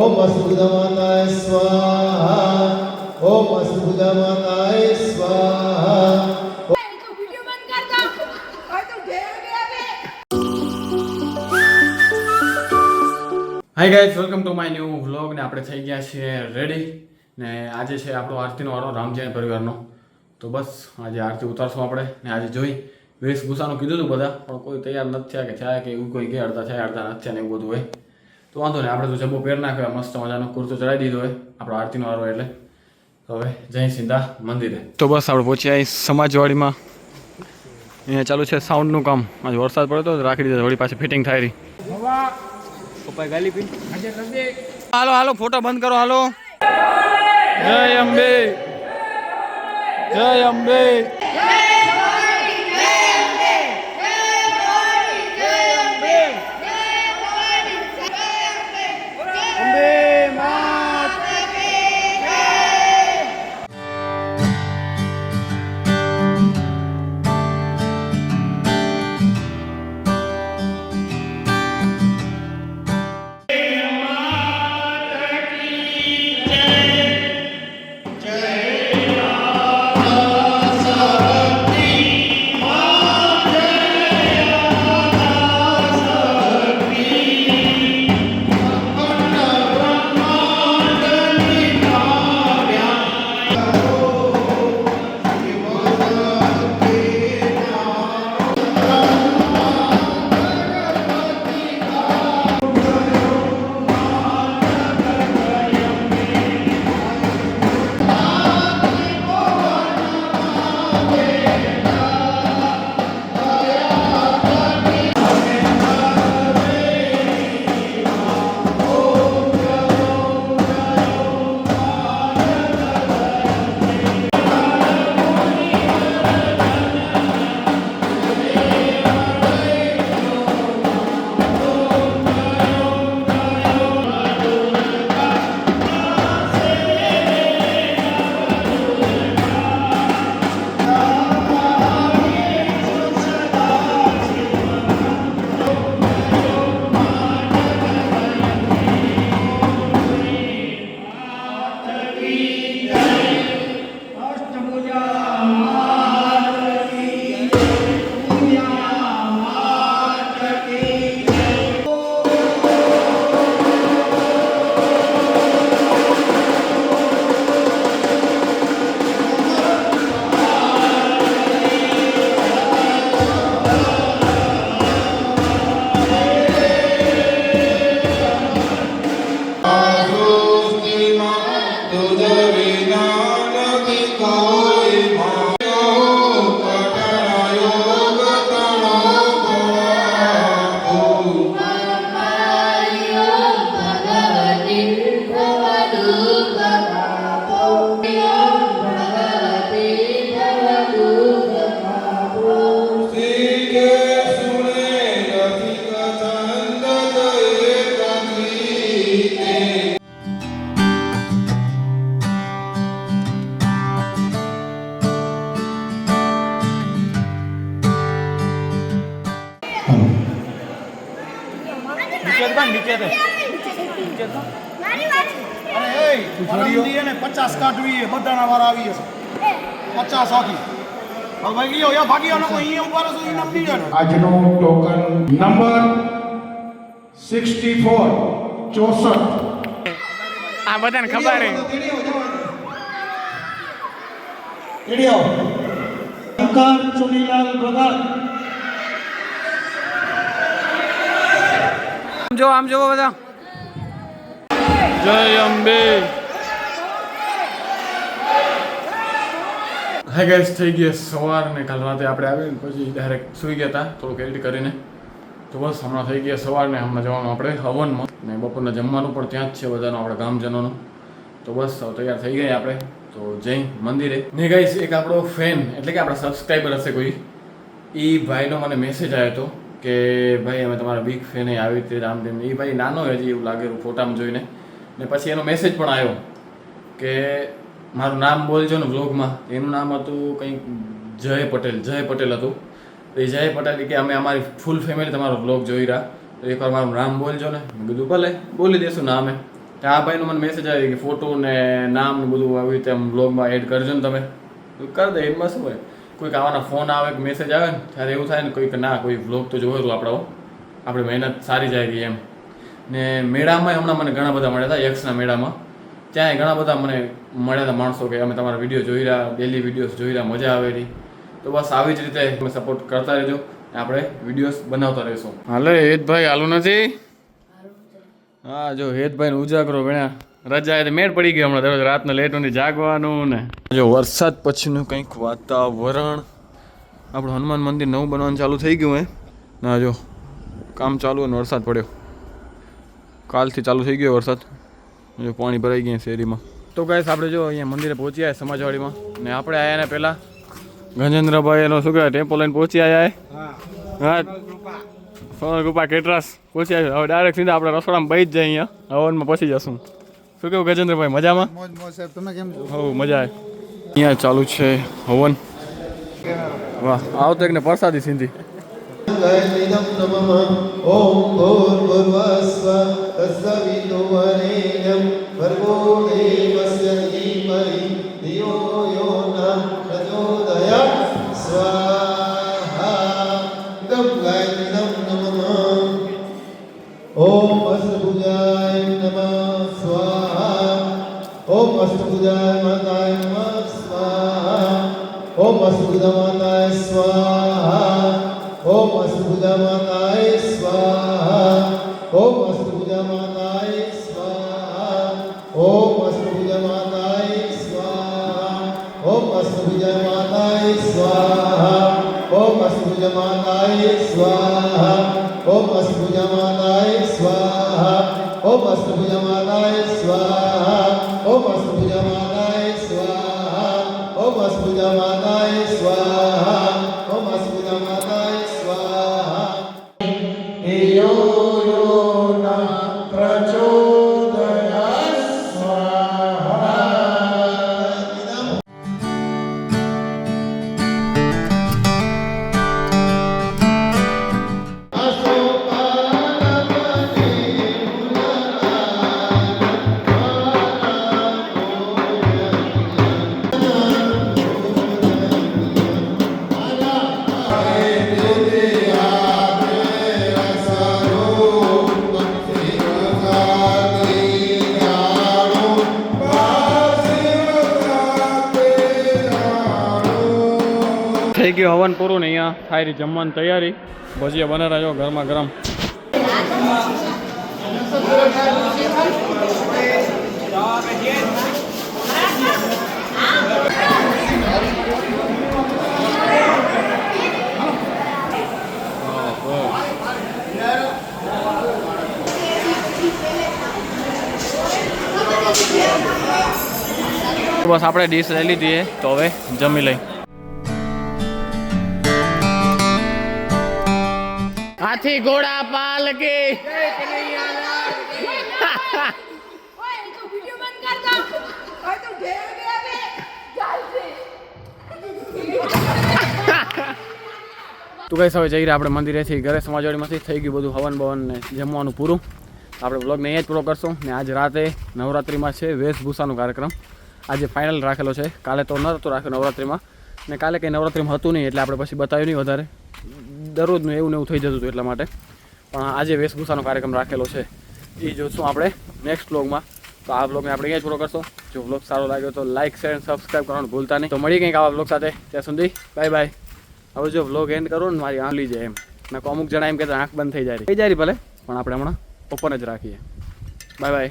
ઓમ અસ્તુદમાતાય સ્વાહા. ઓમ અસ્તુદમાતાય સ્વાહા. તો વિડિયો બંધ કર દો. હવે તો ઘેર ગયા બે hi guys welcome to my new vlog ને આપણે થઈ ગયા છીએ રેડી ને આજે છે આપણો આરતીનો વારો રામજૈન પરિવારનો. તો બસ આજે આરતી ઉતારશું આપણે. ને આજે જોઈ વેશભૂષાનું કીધું હતું બધા. પણ કોઈ તૈયાર નથી થયા કે થયા કે એવું કોઈ કે અડધા થયા અડધા નથી થયા ને એવું બધું હોય. તો વાંધો નહીં, આપણે તો જબ્બો પહેર નાખ્યો, મસ્ત મજાનો કુર્તો ચડાવી દીધો હોય આપણો આરતીનો વારો એટલે. હવે જય સીધા મંદિરે. તો બસ આપણે પહોંચ્યા અહીં સમાજવાડીમાં. અહીંયા ચાલુ છે સાઉન્ડનું કામ. આજે વરસાદ પડ્યો તો રાખી દીધો, વળી પાછી ફિટિંગ થાય રહી. હાલો હાલો, ફોટો બંધ કરો, હાલો. જય અંબે. જય અંબે. પરમદી એને પચાસ કાઢવી એ બધાના વાર આવી હશે પચાસ આખી. આજનો ટોકન નંબર સિક્સટી ફોર ચોસઠ. આ બધાને ખબર આવો. ચુનીલાલ ભગત જો આમ જોવો બધા. જય અંબે. હાય ગાઈસ થઈ ગયા સવાર ને કાલ રાતે આપણે આવીને પછી ડાયરેક્ટ સૂઈ ગયા હતા થોડુંક એડિટ કરીને. તો બસ હમણાં થઈ ગયા સવાર ને હમણાં જવાનું આપણે હવનમાં. ને બપોરના જમવાનું પણ ત્યાં જ છે બધાનું આપણે ગામજનોનું. તો બસ તૈયાર થઈ ગયા આપણે. તો જઈ મંદિરે. ને ગાઈસ એક આપણો ફેન એટલે કે આપણા સબસ્ક્રાઈબર હશે કોઈ એ ભાઈનો મને મેસેજ આવ્યો હતો. કે ભાઈ, અમે તમારા બિગ ફેન આવી રીતે રામ તેમ એ ભાઈ નાનો હજી એવું લાગેલું ફોટામાં જોઈને. ને પછી એનો મેસેજ પણ આવ્યો કે મારું નામ બોલજો ને વ્લોગમાં એનું નામ હતું કંઈક જય પટેલ. જય પટેલ હતું. તો એ જય પટેલ કે અમે અમારી ફૂલ ફેમિલી તમારો વ્લોગ જોઈ રહ્યા. તો એકવાર મારું નામ બોલજો ને. મેં કીધું, ભલે, બોલી દેશું નામે. તો આ ભાઈનો મને મેસેજ આવ્યો કે ફોટો ને નામ ને બધું આવી રીતે વ્લોગમાં એડ કરજો ને તમે. કરી દે, એમાં શું હોય? કોઈક આવાના ફોન આવે કે મેસેજ આવે ને ત્યારે એવું થાય ને કોઈક ના કોઈ વ્લોગ તો જોયેલું આપણો આપણી મહેનત સારી જાય ગઈ એમ. ને મેળામાં હમણાં મને ઘણા બધા મળ્યા હતા યક્ષના મેળામાં. ત્યાં ઘણા બધા મને મળ્યા હતા માણસો કે અમે તમારા વીડિયો જોઈ રહ્યા ડેલી વિડીયોઝ જોઈ રહ્યા મજા આવે રહી તો બસ આવી જ રીતે તમે સપોર્ટ કરતા રહેજો ને આપણે વિડીયોઝ બનાવતા રહીશું. હાલે હેતભાઈ હાલું નથી? હા જો હેતભાઈ ઉજાગરો ભણ્યા રજા એટલે મેળ પડી ગયો હમણાં દરરોજ રાતના લેટ નથી જાગવાનું ને. જો વરસાદ પછીનું કંઈક વાતાવરણ. આપણું હનુમાન મંદિર નવું બનવાનું ચાલુ થઈ ગયું હે. ના, જો, કામ ચાલુ અને વરસાદ પડ્યો. કાલથી ચાલુ થઈ ગયો વરસાદ. જો, પાણી ભરાઈ ગયા શેરીમાં. તો ગાઈસ આપણે જો અહીંયા મંદિરે પહોંચી આવ્યા સમાજવાડીમાં. ને આપણે આવ્યા ને પહેલાં ગજેન્દ્રભાઈ એનો શું કહેવાય ટેમ્પો લઈને પહોંચી આવ્યા હા. સોનલ કૃપા કેટરાસ પહોંચી આવ્યો હવે ડાયરેક્ટ સીધા આપણે રસોડામાં બેસી જ જાય અહીંયા. હવનમાં પહોંચી જશું. શું કેવું ગજેન્દ્રભાઈ મજામાં? મોજ મોજ સાહેબ તમે કેમ છો? હવ મજા આવે. અહીંયા ચાલુ છે હવન. વાહ આવતો એકને પ્રસાદી સિંધી. ઓમ ભૂર્ભુવસ્વ તસ્સવિતુવરેણ્યં ओम वसुद माताय स्वाहा ओम वसुद माताय स्वाहा ओम वसुद माताय स्वाहा ओम वसुद माताय स्वाहा ओम वसुद माताय स्वाहा ओम वसुद माताय स्वाहा ओम वसुद माताय स्वाहा થઈ ગયું હવન પૂરું ને અહીંયા થાય જમવાની તૈયારી. ભજીયા બને રહ્યો ગરમા ગરમ. બસ આપણે ડીશ લઈ લીધી તો હવે જમી લઈ. હાથી ઘોડા ચાલશે તું કઈ હવે જઈ રહ્યા આપણે મંદિરેથી. ઘરે સમાજવાડીમાંથી થઈ ગયું બધું હવન બવન ને જમવાનું પૂરું. આપણે બ્લોગને અહીંયા જ પૂરો કરશું ને આજ રાતે નવરાત્રિમાં છે વેશભૂષાનો કાર્યક્રમ. આજે ફાઇનલ રાખેલો છે. કાલે તો નહોતું રાખ્યું નવરાત્રિમાં. ને કાલે કંઈ નવરાત્રિમાં હતું નહીં એટલે આપણે પછી બતાવ્યું નહીં વધારે. દરરોજનું એવું ને એવું થઈ જતું હતું એટલા માટે. પણ આજે વેશભૂષાનો કાર્યક્રમ રાખેલો છે. એ જોશું આપણે નેક્સ્ટ બ્લોગમાં તો આ બ્લોગને આપણે ક્યાં પૂરો કરશો. જો બ્લોગ સારો લાગ્યો તો લાઇક શેર અને સબસ્ક્રાઈબ કરવાનું ભૂલતા નહીં. તો મળી કંઈક આવા બ્લોગ સાથે. ત્યાં સુધી બાય બાય હવે જો વ્લોગ એન્ડ કરું ને મારી આંખ જાય એમ. ને અમુક જણા એમ કહેતા, આંખ બંધ થઈ જાય થઈ જાય ભલે, પણ આપણે હમણાં ઓપન જ રાખીએ. Bye bye